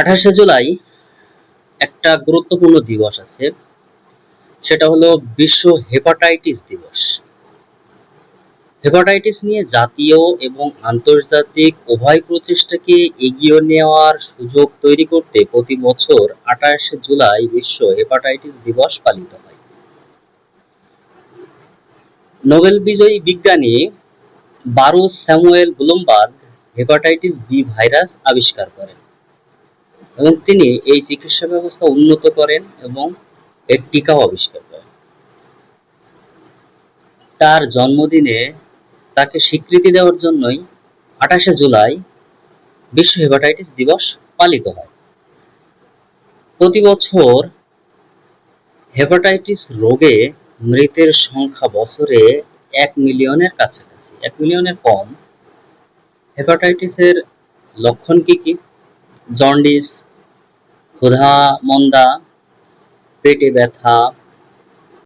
আঠাশে জুলাই একটা গুরুত্বপূর্ণ দিবস আছে। সেটা হলো বিশ্ব হেপাটাইটিস দিবস। হেপাটাইটিস নিয়ে জাতীয় এবং আন্তর্জাতিক উভয় প্রচেষ্টাকে এগিয়ে নেওয়ার সুযোগ তৈরি করতে প্রতি বছর আঠাশে জুলাই বিশ্ব হেপাটাইটিস দিবস পালিত হয়। নোবেল বিজয়ী বিজ্ঞানী Baruch Samuel Blumberg hepatitis B virus আবিষ্কার করেন। এবং তিনি এই চিকিৎসা ব্যবস্থা উন্নত করেন এবং এর টিকাও আবিষ্কার করেন। তার জন্মদিনে তাকে স্বীকৃতি দেওয়ার জন্যই আঠাশে জুলাই বিশ্ব হেপাটাইটিস দিবস পালিত হয়। প্রতি বছর হেপাটাইটিস রোগে মৃতের সংখ্যা বছরে এক মিলিয়নের কাছাকাছি, এক মিলিয়নের কম। হেপাটাইটিসের লক্ষণ কি কি? জন্ডিস ক্ষুধা মন্দা পেটে ব্যথা